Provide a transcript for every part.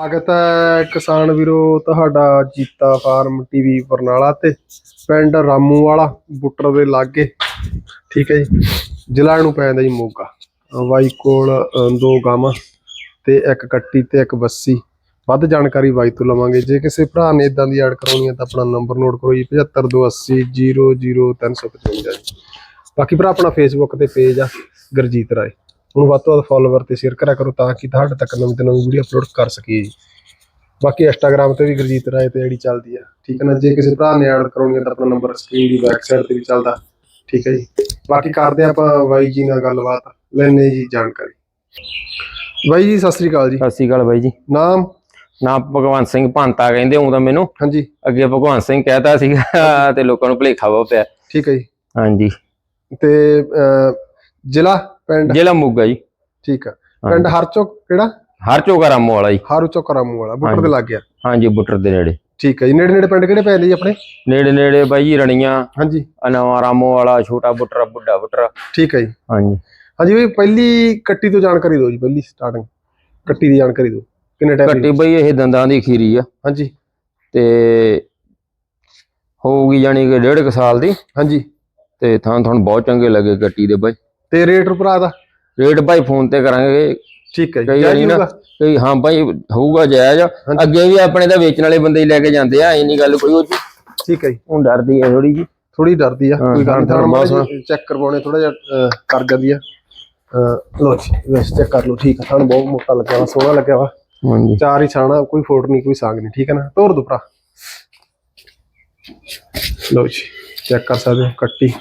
ਸਵਾਗਤ ਹੈ ਕਿਸਾਨ ਵੀਰੋ, ਤੁਹਾਡਾ ਜੀਤਾ ਫਾਰਮ ਟੀਵੀ ਬਰਨਾਲਾ ਤੇ, ਪਿੰਡ ਰਾਮੂ ਵਾਲਾ ਬੁੱਟਰ ਦੇ ਲਾਗੇ। ਠੀਕ ਹੈ ਜੀ, ਜ਼ਿਲ੍ਹਾ ਨੂੰ ਪੈਂਦਾ ਜੀ ਮੋਗਾ। ਅਹ ਬਾਈ ਕੋਲ ਦੋ ਗਾਵਾਂ ਤੇ ਇੱਕ ਕੱਟੀ ਤੇ ਇੱਕ ਬੱਸੀ ਵੱਧ ਜਾਣਕਾਰੀ ਬਾਈ ਤੋਂ ਲਵਾਂਗੇ। ਜੇ ਕਿਸੇ ਭਰਾ ਨੇ ਇਦਾਂ ਦੀ ਐਡ ਕਰਾਉਣੀ ਹੈ ਤਾਂ ਆਪਣਾ ਨੰਬਰ ਨੋਟ ਕਰੋ ਜੀ 7528000355 ਜੀ। ਬਾਕੀ ਭਰਾ, ਆਪਣਾ ਫੇਸਬੁੱਕ ਤੇ ਪੇਜ ਆ, ਗੁਰਜੀਤ ਰਾਏ। ਉਹਨੂੰ ਵੱਧ ਤੋਂ ਵੱਧ ਫਾਲੋਵਰ ਤੇ ਸ਼ੇਅਰ ਕਰਿਆ ਕਰੋ ਤਾਂ ਕਿ ਤੁਹਾਡੇ ਤੱਕ ਨਵੀਂ ਤੋਂ ਨਵੀਂ ਵੀਡੀਓ ਅਪਲੋਡ ਕਰ ਸਕੀਏ ਜੀ। ਬਾਕੀ ਇੰਸਟਾਗ੍ਰam ਤੇ ਵੀ ਗੁਰਜੀਤ ਰਾਏ ਤੇ ਆਈਡੀ ਚੱਲਦੀ ਆ ਠੀਕ ਹੈ ਨਾ? ਜੇ ਕਿਸੇ ਭਰਾ ਨੇ ਐਡ ਕਰਾਉਣੀ ਹੈ ਤਾਂ ਆਪਣਾ ਨੰਬਰ ਸਕਰੀਨ ਦੀ ਬੈਕ ਸਾਈਡ ਤੇ ਵੀ ਚੱਲਦਾ ਠੀਕ ਹੈ ਜੀ। ਬਾਕੀ ਕਰਦੇ ਆਪਾਂ ਬਾਈ ਜੀ ਨਾਲ ਗੱਲਬਾਤ ਲੈਣੇ ਜੀ ਜਾਣਕਾਰੀ। ਬਾਈ ਜੀ ਸਤਿ ਸ੍ਰੀ ਅਕਾਲ ਜੀ। ਸਤਿ ਸ਼੍ਰੀ ਅਕਾਲ ਬਾਈ ਜੀ। ਨਾਮ? ਨਾਮ ਭਗਵੰਤ ਸਿੰਘ ਭੰਤਾ ਕਹਿੰਦੇ ਹੂੰ ਤਾਂ ਮੈਨੂੰ। ਹਾਂਜੀ। ਅੱਗੇ ਭਗਵੰਤ ਸਿੰਘ ਕਹਿਤਾ ਸੀਗਾ ਤੇ ਲੋਕਾਂ ਨੂੰ ਭੁਲੇਖਾ ਵਾ ਪਿਆ। ਠੀਕ ਹੈ ਜੀ। ਹਾਂਜੀ। ਤੇ ਜ਼ਿਲ੍ਹਾ? ਪਿੰਡ? ਜ਼ਿਲ੍ਹਾ ਮੋਗਾ ਜੀ। ਠੀਕ ਆ। ਪਿੰਡ ਹਰਚੋਕ ਕਿਹੜਾ? ਹਰ ਚੋਗਾ ਰਾਮੋ ਵਾਲਾ ਜੀ। ਹਾਰੂ ਰਾਮੂ ਵਾਲਾ ਬੁੱਟਰ ਦੇ। ਲੱਗ ਗਿਆ। ਹਾਂਜੀ ਬੁੱਟਰ ਦੇ ਨੇੜੇ। ਠੀਕ ਹੈ ਜੀ। ਨੇੜੇ ਨੇੜੇ ਪਿੰਡ ਕਿਹੜੇ ਪੈ ਜੀ ਆਪਣੇ? ਨੇੜੇ ਨੇੜੇ ਬਾਈ ਜੀ ਰਣੀਆਂ। ਹਾਂਜੀ। ਨਵਾਂ ਰਾਮੋ ਵਾਲਾ ਛੋਟਾ ਬੁੱਟਰ ਬੁੱਢਾ ਬੁੱਟਰ ਠੀਕ ਹੈ ਜੀ। ਹਾਂਜੀ। ਹਾਂਜੀ ਵੀ ਪਹਿਲੀ ਕੱਟੀ ਤੋਂ ਜਾਣਕਾਰੀ ਦਿਓ ਜੀ ਪਹਿਲੀ ਸਟਾਰਟਿੰਗ ਕੱਟੀ ਦੀ ਜਾਣਕਾਰੀ ਦਿਓ। ਕਿੰਨੇ ਟਾਈਮ ਕੱਟੀ ਬਈ ਇਹ ਦੰਦਾਂ ਦੀ ਖੀਰੀ ਆ। ਹਾਂਜੀ। ਤੇ ਹੋਊਗੀ ਜਾਨੀ ਕਿ ਡੇਢ ਕੁ ਸਾਲ ਦੀ। ਹਾਂਜੀ। ਤੇ ਥਾਂ ਤੁਹਾਨੂੰ ਬਹੁਤ ਚੰਗੇ ਲੱਗੇ ਕੱਟੀ ਦੇ ਬਾਈ। ਤੇ ਰੇਟ ਭਰਾ ਦਾ? ਰੇਟ ਭਾਈ ਫੋਨ ਤੇ ਕਰਾਂਗੇ। ਠੀਕ ਹੈ ਜੀ ਜਾਇਜ਼ ਹੋਊਗਾ? ਕਈ ਹਾਂ ਭਾਈ ਹੋਊਗਾ ਜਾਇਜ਼। ਅੱਗੇ ਵੀ ਆਪਣੇ ਤਾਂ ਵੇਚਣ ਵਾਲੇ ਬੰਦੇ ਹੀ ਲੈ ਕੇ ਜਾਂਦੇ ਆ ਇੰਨੀ ਗੱਲ ਕੋਈ ਉਹ ਠੀਕ ਹੈ ਜੀ। ਹੁਣ ਡਰਦੀ ਹੈ ਥੋੜੀ ਜੀ। ਥੋੜੀ ਡਰਦੀ ਆ ਕੋਈ ਗੱਲ ਨਹੀਂ। ਚੈੱਕ ਕਰਵਾਉਣੇ ਥੋੜਾ ਜਿਹਾ ਕਰ ਜਾਂਦੀ ਆ। ਲਓ ਜੀ ਵੈਸੇ ਚੈੱਕ ਕਰ ਲਓ ਠੀਕ ਆ। ਥਾਣ ਬਹੁਤ ਮੋਟਾ ਲੱਗਿਆ ਵਾ ਸੋਹਣਾ ਲੱਗਿਆ ਵਾ। ਹਾਂਜੀ। ਚਾਰ ਹੀ ਛਾਣਾ ਕੋਈ ਫੋਟ ਨਹੀਂ ਕੋਈ ਸਾਗ ਨਹੀਂ ਠੀਕ ਹੈ ਨਾ? ਤੋਰ ਦੋ ਭਰਾ। ਲਓ ਜੀ ਚੈੱਕ ਕਰ ਸਕਦੇ ਹੋ ਕੱਟੀ।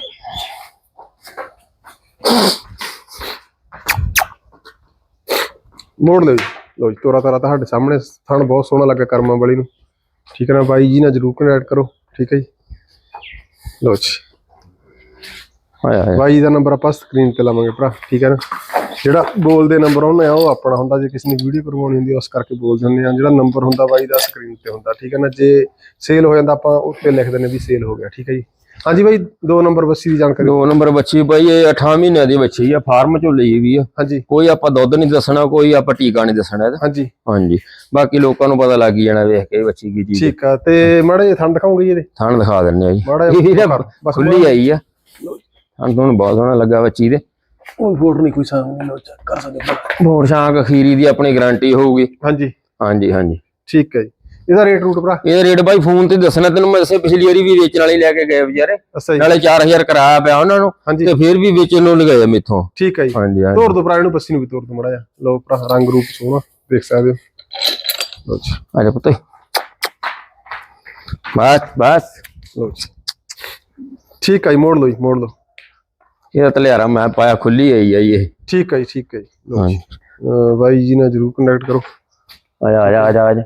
ਮੋੜ ਲਓ ਜੀ। ਲਓ ਜੀ ਤੋਰਾ ਤੋਰਾ ਤੁਹਾਡੇ ਸਾਹਮਣੇ ਥਣ ਬਹੁਤ ਸੋਹਣਾ ਲੱਗਾ ਕਰਮਾਂ ਵਾਲੀ ਨੂੰ। ਠੀਕ ਹੈ ਨਾ ਬਾਈ ਜੀ ਨਾਲ ਜਰੂਰ ਕਨੈਕਟ ਕਰੋ। ਠੀਕ ਹੈ ਜੀ। ਲਓ ਜੀ। ਆਇਆ ਆਇਆ। ਬਾਈ ਦਾ ਨੰਬਰ ਆਪਾਂ ਸਕਰੀਨ ਤੇ ਲਾਵਾਂਗੇ ਭਰਾ। ਠੀਕ ਹੈ ਨਾ? ਜਿਹੜਾ ਬੋਲਦੇ ਨੰਬਰ ਉਹਨੇ ਆ ਉਹ ਆਪਣਾ ਹੁੰਦਾ ਜੇ ਕਿਸੇ ਨੇ ਵੀਡੀਓ ਕਰਵਾਉਣੀ ਹੁੰਦੀ ਉਸ ਕਰਕੇ ਬੋਲ ਦਿੰਦੇ ਆ। ਜਿਹੜਾ ਨੰਬਰ ਹੁੰਦਾ ਬਾਈ ਦਾ ਸਕਰੀਨ ਤੇ ਹੁੰਦਾ। ਠੀਕ ਹੈ ਨਾ? ਜੇ ਸੇਲ ਹੋ ਜਾਂਦਾ ਆਪਾਂ ਉੱਤੇ ਲਿਖ ਦਿੰਦੇ ਵੀ ਸੇਲ ਹੋ ਗਿਆ। ਠੀਕ ਹੈ ਜੀ। ਹਾਂਜੀ ਬਾਈ ਦੋ ਨੰਬਰ ਬੱਸੀ ਦੀ ਜਾਣਕਾਰੀ ਦੋ ਨੰਬਰ ਬੱਚੀ ਭਾਈ ਇਹ 8 ਮਹੀਨਿਆਂ ਦੀ ਬੱਚੀ ਆ ਫਾਰਮ ਚੋਂ ਲਈ ਵੀ ਆ। ਹਾਂਜੀ। ਕੋਈ ਆਪਾਂ ਦੁੱਧ ਨਹੀਂ ਦੱਸਣਾ ਕੋਈ ਆਪਾਂ ਟੀਕਾ ਨਹੀਂ ਦੱਸਣਾ ਇਹਦਾ। ਹਾਂਜੀ। ਹਾਂਜੀ। ਬਾਕੀ ਲੋਕਾਂ ਨੂੰ ਪਤਾ ਲੱਗ ਜਾਣਾ ਵੇਖ ਕੇ ਬੱਚੀ ਕੀ ਚੀਜ਼ ਠੀਕ ਆ ਤੇ ਮਾੜਾ ਜਿਹਾ ਥਣ ਦਿਖਾਉਂਗੇ ਜੀ ਇਹਦੇ? ਥਣ ਦਿਖਾ ਦਿੰਨੇ ਆ ਜੀ। ਮਾੜਾ ਬਸ ਖੁੱਲੀ ਆਈ ਆ। ਥਣ ਤੁਹਾਨੂੰ ਬਹੁਤ ਸੋਹਣਾ ਲੱਗਾ ਬੱਚੀ ਦੇ। ਕੋਈ ਫੋਟ ਨਹੀਂ ਕੋਈ ਨਹੀਂ ਲੋ ਚੈੱਕ ਕਰ ਸਕਦੇ ਮੋੜ ਸ਼ਾਂਕ ਖੀਰੀ ਦੀ ਆਪਣੀ ਗਾਰੰਟੀ ਹੋਊਗੀ। ਹਾਂਜੀ। ਹਾਂਜੀ ਹਾਂਜੀ। ਠੀਕ ਹੈ ਜੀ। ਇਹਦਾ ਰੇਟ ਰੂਟ ਭਰਾ? ਇਹ ਰੇਟ ਬਾਈ ਫੋਨ ਤੇ ਦੱਸਣਾ ਤੈਨੂੰ ਮੈਂ ਦੱਸਿਆ ਪਿਛਲੀ ਵਾਰੀ ਵੀ ਵੇਚਣ ਵਾਲੇ ਲੈ ਕੇ ਗਏ ਵਿਚਾਰੇ। ਅੱਛਾ ਜੀ। ਨਾਲੇ 4000 ਕਰਾਇਆ ਪਿਆ ਉਹਨਾਂ ਨੂੰ ਤੇ ਫਿਰ ਵੀ ਵੇਚਣ ਨੂੰ ਲਗਾਇਆ ਮੇਥੋਂ। ਠੀਕ ਹੈ ਜੀ। ਹਾਂਜੀ ਹਾਂਜੀ। ਤੋਰ ਦੋ ਭਰਾ ਇਹਨੂੰ ਬੱਸੀ ਨੂੰ ਵੀ ਤੋਰ ਦੋ ਮਾੜਾ ਜਿਹਾ। ਲੋ ਭਰਾ ਰੰਗ ਰੂਪ ਸੋਹਣਾ ਦੇਖ ਸਕਦੇ ਹੋ। ਲੋ ਜੀ। ਆ ਜਾ ਪੁੱਤ। ਬਸ ਬਸ। ਲੋ ਜੀ। ਠੀਕ ਹੈ ਜੀ ਮੋੜ ਲਓ ਜੀ ਮੋੜ ਲਓ। ਇਹਦਾ ਤਲਿਆਰਾ ਮੈਂ ਪਾਇਆ ਖੁੱਲੀ ਆਈ ਆ ਜੀ ਇਹ। ਠੀਕ ਹੈ ਜੀ ਠੀਕ ਹੈ ਜੀ। ਜੀ। ਬਾਈ ਜੀ ਨਾਲ ਜਰੂਰ ਕੰਟੈਕਟ ਕਰੋ। ਆ ਜਾ ਆ ਜਾ ਆ ਜਾ।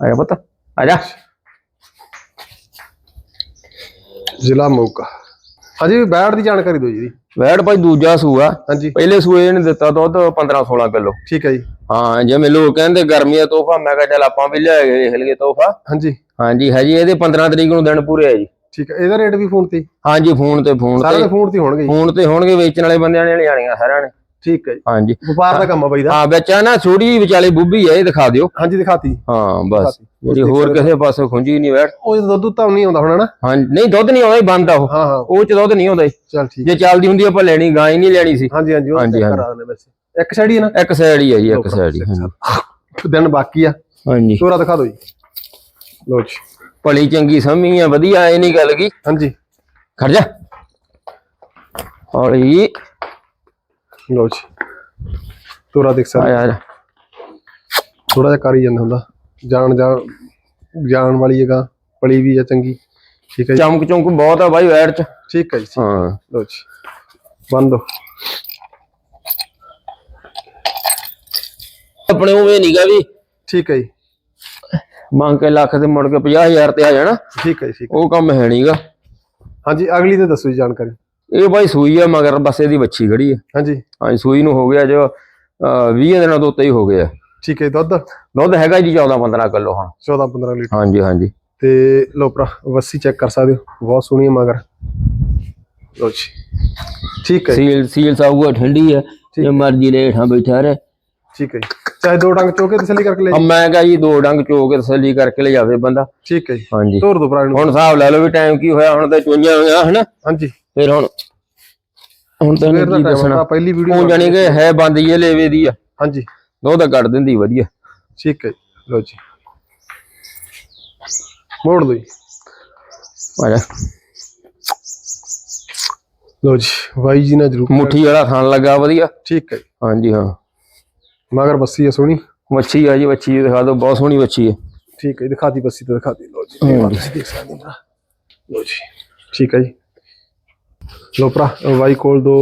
ਆ ਜਾ ਆ ਜਾ ਪੁੱਤ ਆ ਜਾ। ਜ਼ਿਲ੍ਹਾ ਮੋਗਾ। ਹਾਂਜੀ ਬੈੜ ਦੀ ਜਾਣਕਾਰੀ ਦਿਓ ਜੀ। ਵੈੜ ਭਾਈ ਦੂਜਾ ਸੂਆ। ਹਾਂਜੀ। ਪਹਿਲੇ ਸੂਏ ਇਹਨੇ ਦਿੱਤਾ ਦੁੱਧ 15 16 ਕਿਲੋ। ਠੀਕ ਹੈ ਜੀ। ਹਾਂ ਜਿਵੇਂ ਲੋਕ ਕਹਿੰਦੇ ਗਰਮੀ ਦਾ ਤੋਹਫਾ ਮੈਂ ਕਿਹਾ ਚੱਲ ਆਪਾਂ ਵੀ ਲੈ ਗਏ ਵੇਖ ਲਈਏ ਤੋਹਫਾ। ਹਾਂਜੀ। ਹਾਂਜੀ ਹਜੀ ਇਹਦੇ 15 ਤਰੀਕ ਨੂੰ ਦਿਨ ਪੂਰੇ ਆ ਜੀ। ਠੀਕ ਹੈ ਇਹਦਾ ਰੇਟ ਵੀ ਫੋਨ ਤੇ? ਹਾਂਜੀ ਫੋਨ ਤੇ ਫੋਨ ਤੇ ਦੇ ਫੋਨ ਤੇ ਹੋਣਗੇ ਫੋਨ ਤੇ ਹੋਣਗੇ ਵੇਚਣ ਵਾਲੇ ਬੰਦਿਆਂ ਨੇ ਲਿਆਣੀਆਂ ਸਾਰਿਆਂ ਨੇ ਠੀਕ ਹੈ ਜੀ। ਹਾਂਜੀ। ਵਪਾਰ ਦਾ ਕੰਮ ਆ ਬਾਈ ਦਾ। ਹਾਂ ਵਿੱਚ ਆ ਨਾ ਜਿਹੀ ਵਿਚਾਲੇ ਬੁੱਬੀ ਆ ਇਹ ਦਿਖਾ ਦਿਓ। ਹਾਂਜੀ ਦਿਖਾਤੀ ਹਾਂ ਬਸ। ਜਿਹੜੀ ਹੋਰ ਕਿਸੇ ਪਾਸੇ ਖੁੰਝੀ ਨਹੀਂ ਵੈੜ ਉਹ ਦੁੱਧ ਤਾਂ ਨਹੀਂ ਆਉਂਦਾ ਹੋਣਾ ਨਾ। ਹਾਂ ਨਹੀਂ ਦੁੱਧ ਨਹੀਂ ਆਉਂਦਾ ਹੀ ਬੰਦ ਆ ਉਹ। ਹਾਂ ਹਾਂ। ਉਹ ਚ ਦੁੱਧ ਨਹੀਂ ਆਉਂਦਾ। ਚਲ ਠੀਕ ਜੇ ਚੱਲਦੀ ਹੁੰਦੀ ਆਪਾਂ ਲੈਣੀ ਗਾਂ ਹੀ ਨਹੀਂ ਲੈਣੀ ਸੀ। ਹਾਂਜੀ ਹਾਂਜੀ ਉਹ। ਕਰਾ ਦਿੰਦੇ ਵੈਸੇ। ਇੱਕ ਸਾਈਡ ਹੀ ਹੈ ਨਾ? ਇੱਕ ਸਾਈਡ ਹੀ ਆ ਜੀ ਇੱਕ ਸਾਈਡ ਹੀ ਦਿਨ ਬਾਕੀ ਆ। ਹਾਂਜੀ। ਤੋਰਾ ਦਿਖਾ ਦਿਓ ਜੀ। ਲੋ ਜੀ। ਭਲੀ ਚੰਗੀ ਸਮੀ ਆ ਵਧੀਆ ਇਹ ਨਹੀਂ ਗੱਲ ਕੀ। ਹਾਂਜੀ। ਖੜ ਜਾ। ਹੌਲੀ ਲੋ ਜੀ। ਤੋਰਾ ਦੇਖ ਆ ਸਕਦੇ ਯਾਰ ਥੋੜਾ ਜਿਹਾ ਕਰ ਹੀ ਜਾਂਦਾ ਹੁੰਦਾ। ਜਾਣ ਜਾਣ ਜਾਣ ਵਾਲੀ ਜਗ੍ਹਾ ਪਲੀ ਵੀ ਆ ਚੰਗੀ। ਠੀਕ ਹੈ ਜੀ। ਚਮਕ ਚਮਕ ਬਹੁਤ ਆ ਬਾਈ ਵੈੜ ਚ। ਠੀਕ ਹੈ ਜੀ ਹਾਂ। ਲੋ ਜੀ। ਬੰਦ ਆਪਣੇ ਉਵੇਂ ਨਹੀਂਗਾ ਵੀ। ਠੀਕ ਹੈ ਜੀ। ਮੰਗ ਕੇ ਲੱਖ ਤੇ ਮੁੜ ਕੇ 50000 ਤੇ ਆ ਜਾਣਾ। ਠੀਕ ਹੈ ਠੀਕ ਉਹ ਕੰਮ ਹੈ ਨਹੀਂਗਾ ਹਾਂਜੀ ਅਗਲੀ ਤੇ ਦੱਸੋ ਜੀ ਜਾਣਕਾਰੀ। ਇਹ ਬਾਈ ਸੂਈ ਆ ਮਗਰ ਬਸ ਇਹਦੀ ਵੱਛੀ ਖੜੀ ਆ। ਹਾਂਜੀ। ਹਾਂਜੀ ਸੂਈ ਨੂੰ ਹੋ ਗਿਆ ਜੋ 20 ਦਿਨਾਂ ਤੋਂ ਉੱਤੇ ਹੀ ਹੋ ਗਿਆ। ਠੀਕ ਹੈ ਦੁੱਧ? ਦੁੱਧ ਹੈਗਾ ਜੀ 14 15 ਕਿਲੋ ਹੁਣ। 14 15 ਲੀਟਰ। ਹਾਂਜੀ ਹਾਂਜੀ। ਤੇ ਲੋ ਭਰਾ ਵੱਸੀ ਚੈੱਕ ਕਰ ਸਕਦੇ ਹੋ। ਬਹੁਤ ਸੋਹਣੀ ਹੈ ਮਗਰ। ਲੋ ਜੀ। ਠੀਕ ਹੈ ਸੀਲ ਸੀਲ ਸਾਊਗਾ ਠੰਡੀ ਆ। ਜੇ ਮਰਜ਼ੀ ਹੇਠਾਂ ਬੈਠਾ ਰਹੇ। ਠੀਕ ਹੈ। ਚਾਹੇ ਦੋ ਡੰਗ ਚੋ ਕੇ ਤਸੱਲੀ ਕਰਕੇ ਲੈ ਆ ਮੈਂ ਕਹਾਂ ਜੀ ਦੋ ਡੰਗ ਚੋ ਕੇ ਤਸੱਲੀ ਕਰਕੇ ਲੈ ਜਾਵੇ ਬੰਦਾ। ਠੀਕ ਹੈ ਜੀ। ਹਾਂਜੀ। ਤੋਰ ਦੋ ਭਰਾ ਨੂੰ। ਹੁਣ ਹਿਸਾਬ ਲੈ ਲਓ ਵੀ ਟਾਈਮ ਕੀ ਹੋਇਆ ਹੁਣ ਤਾਂ ਚੋਈਆਂ ਹੋਈਆਂ ਹਨਾ? ਹਾਂਜੀ। ਫਿਰ ਹੁਣ ਹੁਣ ਤਾਂ ਦਾ ਕੀ ਦੱਸਣਾ? ਪਹਿਲੀ ਵੀਡੀਓ ਉਹ ਜਾਣੀ ਕਿ ਹੈ। ਬੰਦ ਇਹ ਲੇਵੇ ਦੀ ਆ। ਹਾਂਜੀ। ਦੁੱਧ ਕੱਢ ਦਿੰਦੀ ਵਧੀਆ। ਠੀਕ ਹੈ ਜੀ ਲਓ ਜੀ। ਮੋੜ ਦੋ ਜੀ। ਆ ਜਾ। ਲਓ ਜੀ ਬਾਈ ਜੀ ਨਾਲ ਜਰੂਰ ਮੁੱਠੀ ਵਾਲਾ ਖਾਣ ਲੱਗਾ ਵਧੀਆ। ਠੀਕ ਹੈ ਜੀ। ਹਾਂਜੀ ਹਾਂ। ਮਗਰ ਬੱਸੀ ਹੈ ਸੋਹਣੀ। ਮੱਛੀ ਆ ਜੀ ਮੱਛੀ ਦਿਖਾ ਦਿਓ ਬਹੁਤ ਸੋਹਣੀ ਮੱਛੀ ਹੈ। ਠੀਕ ਹੈ ਜੀ, ਦਿਖਾਤੀ ਬੱਸੀ ਤੇ ਦਿਖਾਤੀ ਲਓ ਜੀ ਇਹ ਵਾਰ ਤੁਸੀਂ ਦੇਖ ਸਕਦੇ ਹੋ ਲਓ ਜੀ ਠੀਕ ਹੈ ਜੀ। ਲਓ ਭਰਾ ਬਾਈ ਕੋਲ ਦੋ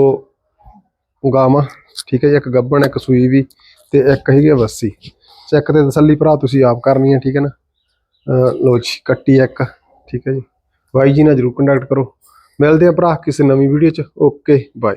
ਗਾਵਾਂ ਠੀਕ ਹੈ ਜੀ ਇੱਕ ਗੱਬਣ ਇੱਕ ਸੂਈ ਵੀ ਤੇ ਇੱਕ ਹੈਗੀ ਬੱਸੀ। ਚੈੱਕ ਤੇ ਤਸੱਲੀ ਭਰਾ ਤੁਸੀਂ ਆਪ ਕਰਨੀ ਹੈ ਠੀਕ ਹੈ ਨਾ? ਲਓ ਜੀ ਕੱਟੀ ਇੱਕ ਠੀਕ ਹੈ ਜੀ। ਬਾਈ ਜੀ ਨਾਲ ਜਰੂਰ ਕੰਟੈਕਟ ਕਰੋ। ਮਿਲਦੇ ਆ ਭਰਾ ਕਿਸੇ ਨਵੀਂ ਵੀਡੀਓ ਚ। Okay bye